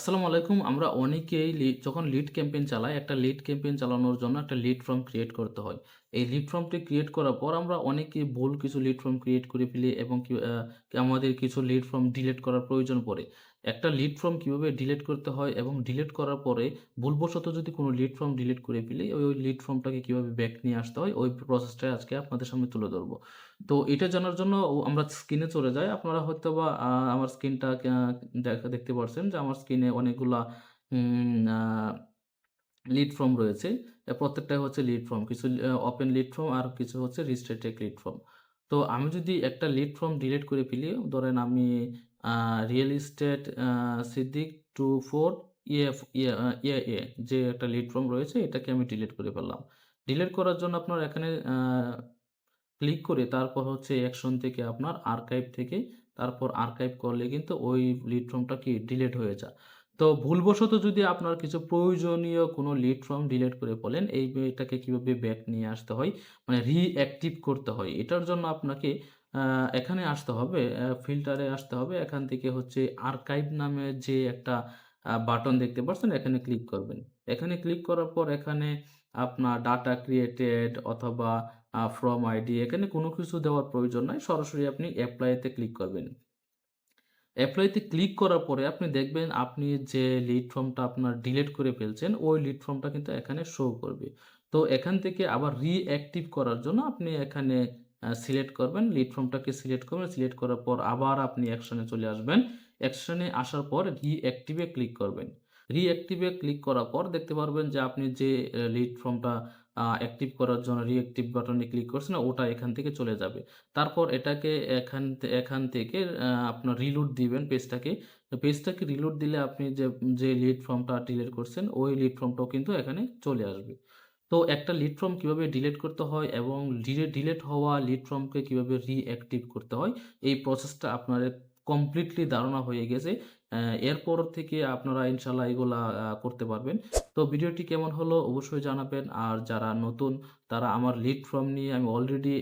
আসসালামু আলাইকুম। আমরা অনেকেই যখন লিড ক্যাম্পেইন চালাই, একটা লিড ক্যাম্পেইন চালানোর জন্য একটা লিড ফর্ম ক্রিয়েট করতে হয়। এই লিড ফর্মটি ক্রিয়েট করার পর আমরা অনেকে ভুল কিছু লিড ফর্ম ক্রিয়েট করে ফেলি এবং আমাদের কিছু লিড ফর্ম ডিলিট করার প্রয়োজন পড়ে। একটা লিড ফর্ম কীভাবে ডিলিট করতে হয় এবং ডিলিট করার পরে ভুলবশত যদি কোনো লিড ফর্ম ডিলিট করে ফেলি, ওই, লিড ফর্মটাকে কীভাবে ব্যাক নিয়ে আসতে হয়, ওই প্রসেসটাই আজকে আপনাদের সামনে তুলে ধরবো তো এটা জানার জন্য আমরা স্ক্রিনে চলে যাই। আপনারা হয়তো বা আমার স্ক্রিনটা দেখা দেখতে পারছেন যে আমার স্ক্রিনে অনেকগুলা লিড ফর্ম রয়েছে। প্রত্যেকটাই হচ্ছে লিড ফর্ম। কিছু ওপেন লিড ফর্ম আর কিছু হচ্ছে রিস্ট্রিক্টেড লিড ফর্ম। তো আমি যদি একটা লিড ফর্ম ডিলিট করে ফেলি, ধরেন আমি real estate Siddique two four EF ইয়া ইএএ যে একটা লিড ফর্ম রয়েছে এটাকে আমি ডিলিট করে ফেললাম। ডিলিট করার জন্য আপনার এখানে ক্লিক করে তারপর হচ্ছে অ্যাকশন থেকে আপনার আর্কাইভ থেকে তারপর আর্কাইভ করলে কিন্তু ওই লিড ফর্মটা কি ডিলিট হয়ে যায়। তো ভুলবশত যদি আপনার কিছু প্রয়োজনীয় কোনো লিড ফর্ম ডিলিট করে ফেলেন, এই এটাকে কীভাবে ব্যাক নিয়ে আসতে হয়, মানে রিঅ্যাক্টিভ করতে হয়। এটার জন্য আপনাকে এখানে আসতে হবে, ফিল্টারে আসতে হবে। এখান থেকে হচ্ছে আর্কাইভ নামে যে একটা বাটন দেখতে পাচ্ছেন, এখানে ক্লিক করবেন। এখানে ক্লিক করার পর এখানে আপনার ডাটা ক্রিয়েটেড অথবা ফ্রম আইডি এখানে কোনো কিছু দেওয়ার প্রয়োজন নাই। সরাসরি আপনি অ্যাপ্লাইতে ক্লিক করবেন। এপ্লাই তে ক্লিক করার পরে আপনি দেখবেন আপনি যে লিড ফর্মটা আপনার ডিলিট করে ফেলছেন, ওই লিড ফর্মটা কিন্তু এখানে শো করবে। তো এখান থেকে আবার রিঅ্যাক্টিভ করার জন্য আপনি এখানে সিলেক্ট করবেন। লিড ফর্মটাকে সিলেক্ট করবেন। সিলেক্ট করার পর আবার আপনি অ্যাকশন চলে আসবেন। অ্যাকশন আসার পর রিঅ্যাক্টিভে ক্লিক করবেন। রিঅ্যাক্টিভে ক্লিক করার পর দেখতে পারবেন যে আপনি যে লিড ফর্মটা অ্যাক্টিভ করার জন্য রিঅ্যাক্টিভ বাটনে ক্লিক করছেন, ওটা এখান থেকে চলে যাবে। তারপর এটাকে এখান এখান থেকে আপনার রিলোড দিবেন পেজটাকে। পেজটাকে রিলোড দিলে আপনি যে, যে লিড ফর্মটা ডিলেট করছেন, ওই লিড ফর্মটাও কিন্তু এখানে চলে আসবে। তো একটা লিড ফর্ম কীভাবে ডিলেট করতে হয় এবং ডিলে ডিলিট হওয়া লিড ফর্মকে কীভাবে রিঅ্যাক্টিভ করতে হয়, এই প্রসেসটা আপনাদের কমপ্লিটলি ধারণা হয়ে গেছে। এরপর থেকে আপনারা ইনশাল্লাহ এগুলা করতে পারবেন। তো ভিডিওটি কেমন হলো অবশ্যই জানাবেন। আর যারা নতুন তারা আমার লিড ফর্ম নিয়ে আমি অলরেডি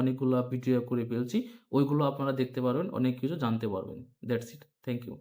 অনেকগুলো ভিডিও করে ফেলছি। ওইগুলো আপনারা দেখতে পারবেন, অনেক কিছু জানতে পারবেন। That's it. Thank you.